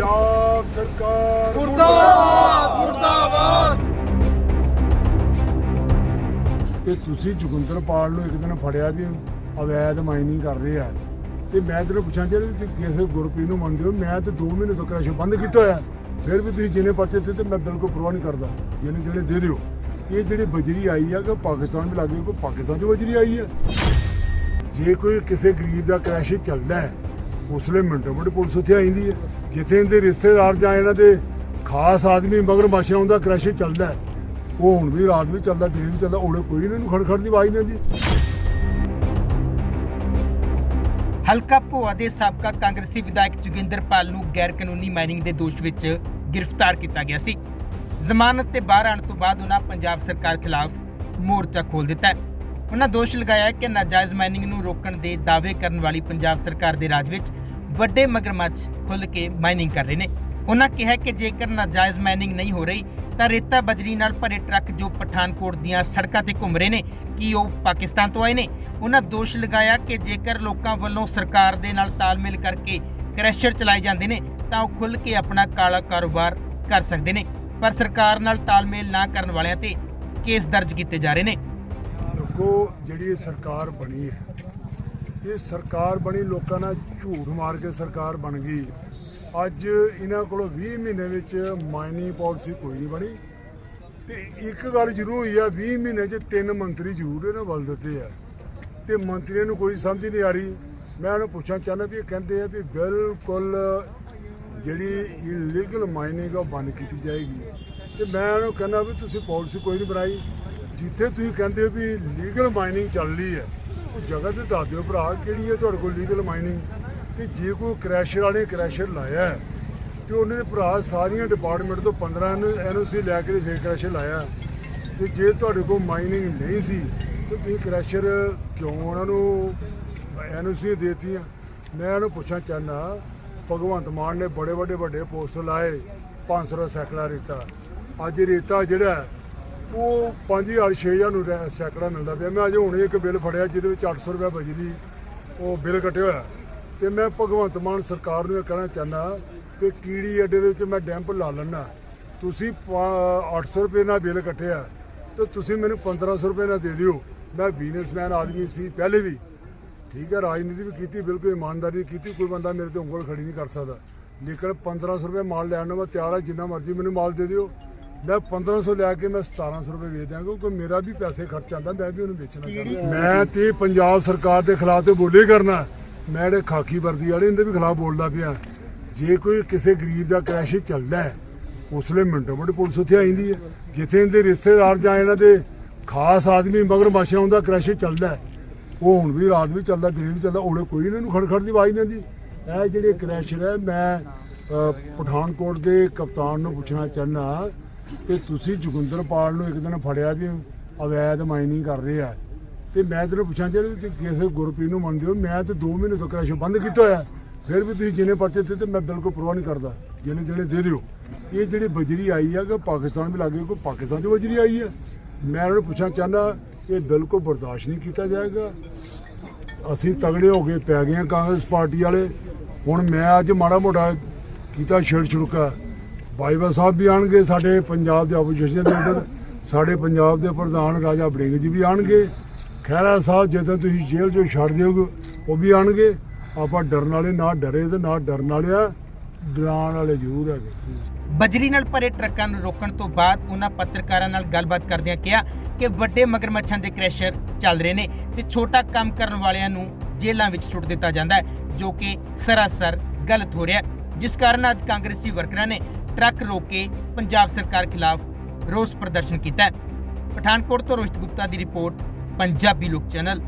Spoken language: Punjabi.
ਪੰਜਾਬ ਸਰਕਾਰ ਮੁਰਦਾਬਾਦ! ਮੁਰਦਾਬਾਦ! ਤੇ ਤੁਸੀਂ ਜੁਗੰਦਰਪਾਲ ਨੂੰ ਇੱਕ ਦਿਨ ਫੜਿਆ ਵੀ ਅਵੈਧ ਮਾਈਨਿੰਗ ਕਰ ਰਹੇ ਆ। ਤੇ ਮੈਂ ਤੈਨੂੰ ਪੁੱਛਾਂ ਜੇ ਤੁਸੀਂ ਕਿਸੇ ਗੁਰਪ੍ਰੀਤ ਨੂੰ ਮੰਨਦੇ ਹੋ ਮੈਂ ਤੇ 2 ਮਹੀਨੇ ਤੋਂ ਕ੍ਰੈਸ਼ ਬੰਦ ਕੀਤਾ ਹੋਇਆ। ਫਿਰ ਵੀ ਤੁਸੀਂ ਜਿੰਨੇ ਪਰਚੇ ਦਿੱਤੇ ਮੈਂ ਬਿਲਕੁਲ ਪਰਵਾਹ ਨਹੀਂ ਕਰਦਾ। ਜਿਹਨੇ ਜਿਹੜੇ ਦੇ ਦਿਓ। ਇਹ ਜਿਹੜੀ ਬਜਰੀ ਆਈ ਆ ਕਿ ਪਾਕਿਸਤਾਨ ਵੀ ਲੱਗੇ ਕੋਈ ਪਾਕਿਸਤਾਨ ਚ ਬਜਰੀ ਆਈ ਆ। ਜੇ ਕੋਈ ਕਿਸੇ ਗਰੀਬ ਦਾ ਕ੍ਰੈਸ਼ ਚੱਲਦਾ ਹੈ ਉਸਲੇ ਮਿੰਟੋ ਮਿੰਟ ਪੁਲਿਸ ਉੱਥੇ ਆ ਜਾਂਦੀ ਹੈ। ਜਿੱਥੇ ਇਹਦੇ ਰਿਸ਼ਤੇਦਾਰ ਜਾਂ ਇਹਨਾਂ ਦੇ ਖਾਸ ਆਦਮੀ ਮਗਰ ਮਾਸ਼ਾ ਹੁੰਦਾ ਕ੍ਰੈਸ਼ ਚੱਲਦਾ ਉਹ ਹੁਣ ਵੀ ਰਾਤ ਵੀ ਚੱਲਦਾ, ਦਿਨ ਵੀ ਚੱਲਦਾ ਉਹਨੇ ਕੋਈ ਇਹਨਾਂ ਨੂੰ ਖੜਖੜ ਦੀ ਆਵਾਜ਼ ਨਹੀਂ ਆਉਂਦੀ। ਹਲਕਾ ਭੋਆ ਦੇ ਸਾਬਕਾ ਕਾਂਗਰਸੀ ਵਿਧਾਇਕ ਜੋਗਿੰਦਰਪਾਲ ਨੂੰ ਗੈਰ ਕਾਨੂੰਨੀ ਮਾਈਨਿੰਗ ਦੇ ਦੋਸ਼ ਵਿੱਚ ਗ੍ਰਿਫਤਾਰ ਕੀਤਾ ਗਿਆ ਸੀ। ਜ਼ਮਾਨਤ ਤੇ ਬਾਹਰ ਆਉਣ ਤੋਂ ਬਾਅਦ ਉਹਨਾਂ ਪੰਜਾਬ ਸਰਕਾਰ ਖਿਲਾਫ ਮੋਰਚਾ ਖੋਲ ਦਿੱਤਾ ਉਹਨਾਂ ਦੋਸ਼ ਲਗਾਇਆ ਕਿ ਨਾਜਾਇਜ਼ ਮਾਈਨਿੰਗ ਨੂੰ ਰੋਕਣ ਦੇ ਦਾਅਵੇ ਕਰਨ ਵਾਲੀ ਪੰਜਾਬ ਸਰਕਾਰ ਦੇ ਰਾਜ ਵਿੱਚ ਵੱਡੇ ਮਗਰਮੱਛ ਖੁੱਲ੍ਹ ਕੇ ਮਾਈਨਿੰਗ ਕਰ ਰਹੇ ਨੇ। ਉਹਨਾਂ ਕਿਹਾ ਕਿ ਜੇਕਰ ਨਾਜਾਇਜ਼ ਮਾਈਨਿੰਗ ਨਹੀਂ ਹੋ ਰਹੀ, ਤਾਂ ਰੇਤਾ ਬਜਰੀ ਨਾਲ ਭਰੇ ਟਰੱਕ ਜੋ ਪਠਾਨਕੋਟ ਦੀਆਂ ਸੜਕਾਂ ਤੇ ਘੁੰਮ ਰਹੇ ਨੇ, ਕੀ ਉਹ ਪਾਕਿਸਤਾਨ ਤੋਂ ਆਏ ਨੇ? ਉਹਨਾਂ ਦੋਸ਼ ਲਗਾਇਆ ਕਿ ਜੇਕਰ ਲੋਕਾਂ ਵੱਲੋਂ ਸਰਕਾਰ ਦੇ ਨਾਲ ਤਾਲਮੇਲ ਕਰਕੇ ਕ੍ਰੈਸ਼ਰ ਚਲਾਏ ਜਾਂਦੇ ਨੇ, ਤਾਂ ਉਹ ਖੁੱਲ ਕੇ ਆਪਣਾ ਕਾਲਾ ਕਾਰੋਬਾਰ ਕਰ ਸਕਦੇ ਨੇ। ਪਰ ਸਰਕਾਰ ਨਾਲ ਤਾਲਮੇਲ ਨਾ ਕਰਨ ਵਾਲਿਆਂ ਤੇ ਕੇਸ ਦਰਜ ਕੀਤੇ ਜਾ ਰਹੇ ਨੇ। ਦੇਖੋ, ਜਿਹੜੀ ਸਰਕਾਰ ਬਣੀ ਹੈ ਇਹ ਸਰਕਾਰ ਬਣੀ, ਲੋਕਾਂ ਨਾਲ ਝੂਠ ਮਾਰ ਕੇ ਸਰਕਾਰ ਬਣ ਗਈ। ਅੱਜ ਇਹਨਾਂ ਕੋਲੋਂ 20 ਮਹੀਨੇ ਵਿੱਚ ਮਾਈਨਿੰਗ ਪਾਲਿਸੀ ਕੋਈ ਨਹੀਂ ਬਣੀ। ਤੇ ਇੱਕ ਗੱਲ ਜ਼ਰੂਰ ਹੋਈ ਆ 20 ਮਹੀਨੇ 'ਚ ਤਿੰਨ ਮੰਤਰੀ ਜ਼ਰੂਰ ਇਹਨਾਂ ਬਲ ਦਿੱਤੇ ਆ। ਤੇ ਮੰਤਰੀਆਂ ਨੂੰ ਕੋਈ ਸਮਝ ਨਹੀਂ ਆ ਰਹੀ। ਮੈਂ ਉਹਨੂੰ ਪੁੱਛਣਾ ਚਾਹੁੰਦਾ ਵੀ ਇਹ ਕਹਿੰਦੇ ਆ ਵੀ ਬਿਲਕੁਲ ਜਿਹੜੀ ਇਲੀਗਲ ਮਾਈਨਿੰਗ ਆ, ਉਹ ਬੰਦ ਕੀਤੀ ਜਾਏਗੀ। ਤੇ ਮੈਂ ਉਹਨੂੰ ਕਹਿੰਦਾ ਵੀ ਤੁਸੀਂ ਪਾਲਿਸੀ ਕੋਈ ਨਹੀਂ ਬਣਾਈ। ਜਿੱਥੇ ਤੁਸੀਂ ਕਹਿੰਦੇ ਹੋ ਵੀ ਲੀਗਲ ਮਾਈਨਿੰਗ ਚੱਲ ਰਹੀ ਹੈ ਉਹ ਜਗ੍ਹਾ ਤੇ ਦੱਸ ਦਿਓ ਭਰਾ ਕਿਹੜੀ ਹੈ ਤੁਹਾਡੇ ਕੋਲ ਲੀਗਲ ਮਾਈਨਿੰਗ ਤੇ ਜੇ ਕੋਈ ਕ੍ਰੈਸ਼ਰ ਵਾਲੇ ਕ੍ਰੈਸ਼ਰ ਲਾਇਆ ਹੈ, ਤੇ ਉਹਨੇ ਦੇ ਭਰਾ ਸਾਰੀਆਂ ਡਿਪਾਰਟਮੈਂਟ ਤੋਂ 15 ਐਨਓਸੀ ਲੈ ਕੇ ਤੇ ਫੇਰ ਕ੍ਰੈਸ਼ਰ ਲਾਇਆ ਤੇ ਜੇ ਤੁਹਾਡੇ ਕੋਲ ਮਾਈਨਿੰਗ ਨਹੀਂ ਸੀ ਤੇ ਤੁਸੀਂ ਕ੍ਰੈਸ਼ਰ ਕਿਉਂ ਉਹਨਾਂ ਨੂੰ ਐਨਓਸੀ ਦੇਤੀਆਂ? ਮੈਂ ਉਹਨੂੰ ਪੁੱਛਣਾ ਚਾਹੁੰਦਾ ਭਗਵੰਤ ਮਾਨ ਨੇ ਬੜੇ ਵੱਡੇ ਵੱਡੇ ਪੋਸਟ ਲਾਏ 500 ਦਾ ਸੈਕੜਾ ਰੇਤਾ ਅੱਜ ਰੇਤਾ ਜਿਹੜਾ ਉਹ 5000 6000 ਨੂੰ ਰੈ- ਸੈਕੜਾ ਮਿਲਦਾ ਪਿਆ। ਮੈਂ ਅੱਜ ਹੁਣੇ ਇੱਕ ਬਿੱਲ ਫੜਿਆ, ਜਿਹਦੇ ਵਿੱਚ 800 ਰੁਪਏ ਬਜਰੀ ਉਹ ਬਿੱਲ ਕੱਟਿਆ ਹੋਇਆ। ਤੇ ਮੈਂ ਭਗਵੰਤ ਮਾਨ ਸਰਕਾਰ ਨੂੰ ਇਹ ਕਹਿਣਾ ਚਾਹੁੰਦਾ ਕਿ ਕੀੜੀ ਅੱਡੇ ਦੇ ਵਿੱਚ ਮੈਂ ਡੈਂਪ ਲਾ ਲੈਣਾ ਤੁਸੀਂ ਪਾ- 800 ਰੁਪਏ ਨਾਲ ਬਿੱਲ ਕੱਟਿਆ, ਤੇ ਤੁਸੀਂ ਮੈਨੂੰ 1500 ਰੁਪਏ ਨਾਲ ਦੇ ਦਿਓ। ਮੈਂ ਬਿਜ਼ਨਸਮੈਨ ਆਦਮੀ ਸੀ, ਪਹਿਲੇ ਵੀ। ਠੀਕ ਹੈ, ਰਾਜਨੀਤੀ ਵੀ ਕੀਤੀ, ਬਿਲਕੁਲ ਇਮਾਨਦਾਰੀ ਕੀਤੀ। ਕੋਈ ਬੰਦਾ ਮੇਰੇ ਤੇ ਉਂਗਲ ਖੜੀ ਨਹੀਂ ਕਰ ਸਕਦਾ। ਲੇਕਿਨ 1500 ਰੁਪਏ ਮਾਲ ਲੈਣ ਨੂੰ ਮੈਂ ਤਿਆਰ ਹਾਂ ਜਿੰਨਾ ਮਰਜ਼ੀ ਮੈਨੂੰ ਮਾਲ ਦੇ ਦਿਓ। ਮੈਂ 1500 ਲੈ ਕੇ ਮੈਂ 1700 ਰੁਪਏ ਵੇਚ ਦਿਆਂਗਾ ਕਿਉਂਕਿ ਮੇਰਾ ਵੀ ਪੈਸੇ ਖਰਚ ਆਉਂਦਾ ਮੈਂ ਵੀ ਉਹਨੂੰ ਵੇਚਣਾ ਚਾਹੁੰਦਾ। ਮੈਂ ਤੇ ਪੰਜਾਬ ਸਰਕਾਰ ਦੇ ਖਿਲਾਫ ਤੇ ਬੋਲੇ ਕਰਨਾ। ਮੈਂ ਜਿਹੜੇ ਖਾਕੀ ਵਰਦੀ ਵਾਲੇ ਇਹਦੇ ਵੀ ਖਿਲਾਫ ਬੋਲਦਾ ਪਿਆ। ਜੇ ਕੋਈ ਕਿਸੇ ਗਰੀਬ ਦਾ ਕ੍ਰੈਸ਼ ਚੱਲਦਾ ਹੈ ਉਸਲੇ ਮਿੰਟੋ ਮਿੰਟ ਪੁਲਿਸ ਉੱਥੇ ਆ ਜਾਂਦੀ ਹੈ। ਜਿੱਥੇ ਇਹਦੇ ਰਿਸ਼ਤੇਦਾਰ ਜਾਂ ਇਹਨਾਂ ਦੇ ਖਾਸ ਆਦਮੀ ਮਗਰ ਮਾਸ਼ਾ ਹੁੰਦਾ ਕ੍ਰੈਸ਼ ਚੱਲਦਾ ਉਹ ਹੁਣ ਵੀ ਰਾਤ ਵੀ ਚੱਲਦਾ ਦਿਨ ਵੀ ਚੱਲਦਾ ਉਹਨੇ ਕੋਈ ਇਹਨਾਂ ਨੂੰ ਖੜਖੜ ਦੀ ਆਵਾਜ਼ ਨਹੀਂ ਆਉਂਦੀ। ਇਹ ਜਿਹੜੇ ਕ੍ਰੈਸ਼ਰ ਹੈ ਮੈਂ ਪਠਾਨਕੋਟ ਦੇ ਕਪਤਾਨ ਨੂੰ ਪੁੱਛਣਾ ਚਾਹੁੰਦਾ ਕਿ ਤੁਸੀਂ ਜੋਗਿੰਦਰਪਾਲ ਨੂੰ ਇੱਕ ਦਿਨ ਫੜਿਆ ਵੀ ਅਵੈਧ ਮਾਈਨਿੰਗ ਕਰ ਰਹੇ ਆ ਤੇ ਮੈਂ ਤੈਨੂੰ ਪੁੱਛਾਂ ਜੇ ਤੁਸੀਂ ਕਿਸੇ ਗੁਰਪ੍ਰੀਤ ਨੂੰ ਮੰਨਦੇ ਹੋ, ਮੈਂ ਤੇ 2 ਮਹੀਨੇ ਤੋਂ ਕ੍ਰੈਸ਼ ਬੰਦ ਕੀਤਾ ਹੋਇਆ। ਫਿਰ ਵੀ ਤੁਸੀਂ ਜਿੰਨੇ ਪਰਚੇ ਦਿੱਤੇ ਮੈਂ ਬਿਲਕੁਲ ਪ੍ਰਵਾਹ ਨਹੀਂ ਕਰਦਾ। ਜਿਹਨੇ ਜਿਹੜੇ ਦੇ ਦਿਓ। ਇਹ ਜਿਹੜੀ ਬਜਰੀ ਆਈ ਆ ਕਿ ਪਾਕਿਸਤਾਨ ਵੀ ਲੱਗੇ ਕੋਈ ਪਾਕਿਸਤਾਨ 'ਚ ਬਜਰੀ ਆਈ ਹੈ ਮੈਂ ਉਹਨਾਂ ਨੂੰ ਪੁੱਛਣਾ ਚਾਹੁੰਦਾ, ਇਹ ਬਿਲਕੁਲ ਬਰਦਾਸ਼ਤ ਨਹੀਂ ਕੀਤਾ ਜਾਏਗਾ। ਅਸੀਂ ਤਗੜੇ ਹੋ ਕੇ ਪੈ ਗਏ ਹਾਂ ਕਾਂਗਰਸ ਪਾਰਟੀ ਵਾਲੇ। ਹੁਣ ਮੈਂ ਅੱਜ ਮਾੜਾ ਮੋਟਾ ਕੀਤਾ ਛੇੜ ਛੁੜਕਾ ਬਾਈਵਾ ਸਾਹਿਬ ਵੀ ਆਣਗੇ, ਸਾਡੇ ਪੰਜਾਬ ਦੇ ਆਪੋਜੀਸ਼ਨ ਦੇ ਲੀਡਰ ਸਾਡੇ ਪੰਜਾਬ ਦੇ ਪ੍ਰਧਾਨ ਰਾਜਾ ਬੜਿੰਗ ਜੀ ਵੀ ਆਣਗੇ। ਖਹਿਰਾ ਸਾਹਿਬ ਜਦੋਂ ਤੁਸੀਂ ਜੇਲ੍ਹ ਚੋਂ ਛੱਡ ਦਿਓਗੇ, ਉਹ ਵੀ ਆਣਗੇ। ਆਪਾਂ ਡਰਨ ਵਾਲੇ ਨਾ ਡਰੇ ਤੇ ਨਾ ਡਰਨ ਵਾਲੇ ਆ, ਡਰਾਉਣ ਵਾਲੇ ਜ਼ਰੂਰ ਹੈਗੇ। ਬਜਰੀ ਨਾਲ ਭਰੇ ਟਰੱਕਾਂ ਨੂੰ ਰੋਕਣ ਤੋਂ ਬਾਅਦ ਉਹਨਾਂ ਪੱਤਰਕਾਰਾਂ ਨਾਲ ਗੱਲਬਾਤ ਕਰਦਿਆਂ ਕਿਹਾ ਕਿ ਵੱਡੇ ਮਗਰਮੱਛਾਂ ਦੇ ਕ੍ਰੈਸ਼ਰ ਚੱਲ ਰਹੇ ਨੇ ਤੇ ਛੋਟਾ ਕੰਮ ਕਰਨ ਵਾਲਿਆਂ ਨੂੰ ਜੇਲ੍ਹਾਂ ਵਿੱਚ ਸੁੱਟ ਦਿੱਤਾ ਜਾਂਦਾ ਹੈ, ਜੋ ਕਿ ਸਰਾਸਰ ਗਲਤ ਹੋ ਰਿਹਾ ਜਿਸ ਕਾਰਨ ਅੱਜ ਕਾਂਗਰਸੀ ਵਰਕਰਾਂ ਨੇ ਟਰੱਕ ਰੋਕ ਕੇ ਪੰਜਾਬ ਸਰਕਾਰ ਖਿਲਾਫ ਰੋਸ ਪ੍ਰਦਰਸ਼ਨ ਕੀਤਾ ਹੈ। ਪਠਾਨਕੋਟ ਤੋਂ ਰੋਹਿਤ ਗੁਪਤਾ ਦੀ ਰਿਪੋਰਟ, ਪੰਜਾਬੀ ਲੋਕ ਚੈਨਲ।